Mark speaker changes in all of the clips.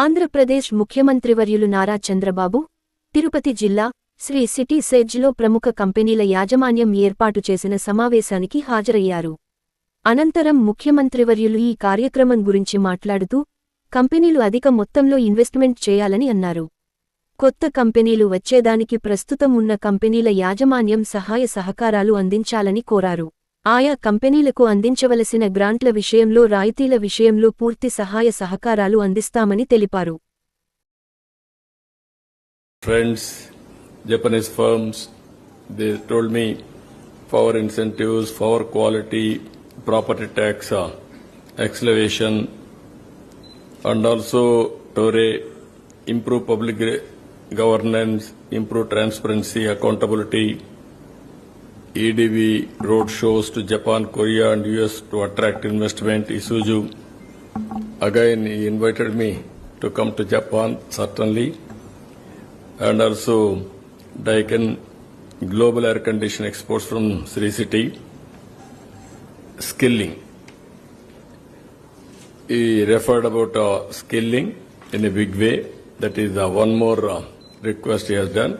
Speaker 1: ఆంధ్రప్రదేశ్ ముఖ్యమంత్రివర్యులు నారా చంద్రబాబు తిరుపతి జిల్లా శ్రీ సిటీ సెడ్జ్లో ప్రముఖ కంపెనీల యాజమాన్యం ఏర్పాటు చేసిన సమావేశానికి హాజరయ్యారు. అనంతరం ముఖ్యమంత్రివర్యులు ఈ కార్యక్రమం గురించి మాట్లాడుతూ కంపెనీలు అధిక మొత్తంలో ఇన్వెస్ట్మెంట్ చేయాలని అన్నారు. కొత్త కంపెనీలు వచ్చేదానికి ప్రస్తుతం ఉన్న కంపెనీల యాజమాన్యం సహాయ సహకారాలు అందించాలని కోరారు. ఆయా కంపెనీలకు అందించవలసిన గ్రాంట్ల విషయంలో రాయితీల విషయంలో పూర్తి సహాయ సహకారాలు అందిస్తామని తెలిపారు.
Speaker 2: Friends Japanese firms they told me favour incentives favour quality property tax escalation and also Toray improve public governance improve transparency accountability, EDV road shows to Japan, Korea, and US to attract investment, Isuzu. Again, he invited me to come to Japan, certainly and also Daikin Global Air Condition exports from Sri City. Skilling. He referred about uh, skilling in a big way. That is uh, one more uh, request he has done.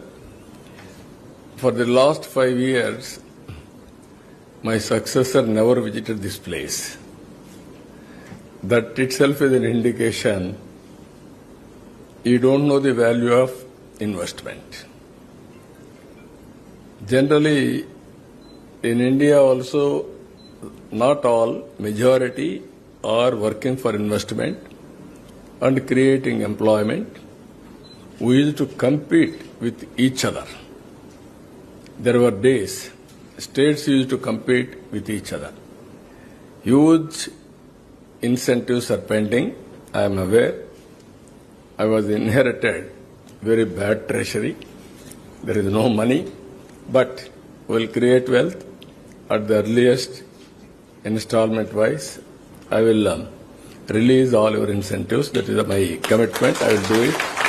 Speaker 2: For the last five years, my successor never visited this place. That itself is an indication you don't know the value of investment. Generally, in India also, not all, majority are working for investment and creating employment. We used to compete with each other. There were days states used to compete with each other. Huge incentives are pending, I am aware. I was inherited very bad treasury. There is no money, but we'll create wealth at the earliest installment wise. I will um, release all your incentives. That is my commitment. I will do it.